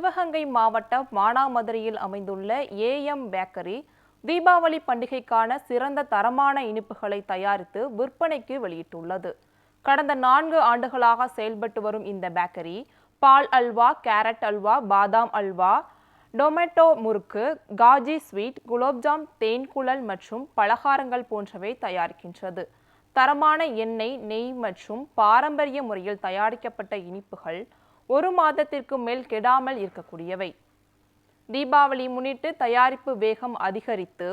சிவகங்கை மாவட்டம் மானாமதுரையில் அமைந்துள்ள AM bakery Deepavali பண்டிகைக்கான சிறந்த தரமான இனிப்புகளை தயாரித்து விற்பனைக்கு வெளியிட்டுள்ளது. கடந்த நான்கு ஆண்டுகளாக செயல்பட்டு வரும் இந்த பேக்கரி பால் அல்வா கேரட் அல்வா பாதாம் அல்வா டொமேட்டோ முறுக்கு காஜி ஸ்வீட் குலோப்ஜாம் தேன்குழல் மற்றும் பலகாரங்கள் போன்றவை தயாரிக்கின்றது. தரமான எண்ணெய் நெய் மற்றும் பாரம்பரிய முறையில் தயாரிக்கப்பட்ட இனிப்புகள் ஒரு மாதத்திற்கு மேல் கெடாமல் இருக்கக்கூடியவை. தீபாவளி முன்னிட்டு தயாரிப்பு வேகம் அதிகரித்து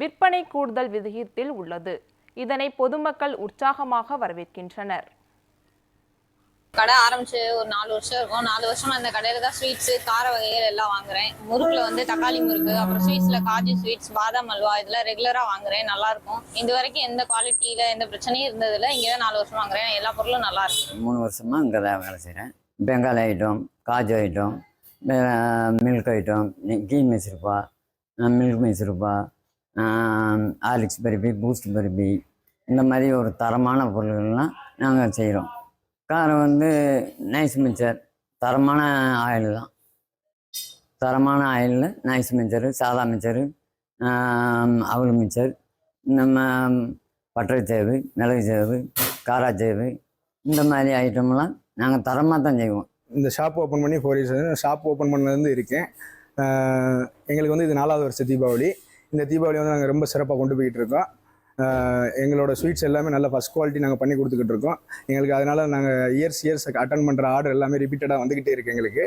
விற்பனை கூடுதல் விகிதத்தில் உள்ளது. இதனை பொதுமக்கள் உற்சாகமாக வரவேற்கின்றனர். கடை ஆரம்பிச்சு ஒரு நாலு வருஷம் இருக்கும். நாலு வருஷமா இந்த கடையில தான் ஸ்வீட்ஸ் கார வகைகள் எல்லாம் வாங்குறேன். முறுக்குல வந்து தக்காளி முறுக்கு அப்புறம் ஸ்வீட்ஸ்ல காஜு ஸ்வீட்ஸ் பாதாம் அல்வா இதெல்லாம் ரெகுலரா வாங்குறேன். நல்லா இருக்கும். இது வரைக்கும் எந்த குவாலிட்டியில எந்த பிரச்சனையும் இருந்ததில்ல. இங்கே தான் நாலு வருஷம் வாங்குறேன். எல்லா பொருளும் நல்லா இருக்கு. மூணு வருஷமாக இங்கே தான் வேலை செய்கிறேன் Bengali item kaju item milk item key Mysore pak milk Mysore pak Alix பருப்பி பூஸ்ட் பருப்பி இந்த மாதிரி ஒரு தரமான பொருள்கள்லாம் நாங்கள் செய்கிறோம் காரம் வந்து நைஸ் மிக்சர் தரமான ஆயில் தான். தரமான ஆயிலில் நைஸ் மிக்சரு சாதா மிக்சரு அவல் மிக்சர் நம்ம பட்டரை சேவு மிளகு சேவு காரா சேவு இந்த மாதிரி ஐட்டம்லாம் நாங்கள் தரமாக தான் செய்வோம். இந்த ஷாப் ஓப்பன் பண்ணி ஃபோர் இயர்ஸ் ஷாப் ஓப்பன் பண்ணதுலேருந்து இருக்கேன். எங்களுக்கு வந்து இது நாலாவது வருஷம் தீபாவளி. இந்த தீபாவளி வந்து நாங்கள் ரொம்ப சிறப்பாக கொண்டு போய்கிட்டு இருக்கோம். எங்களோட ஸ்வீட்ஸ் எல்லாமே நல்ல ஃபஸ்ட் குவாலிட்டி நாங்கள் பண்ணி கொடுத்துக்கிட்டு இருக்கோம். எங்களுக்கு அதனால் நாங்கள் இயர்ஸ் இயர்ஸ் அட்டன் பண்ணுற ஆர்டர் எல்லாமே ரிப்பீட்டடாக வந்துக்கிட்டே இருக்குது எங்களுக்கு.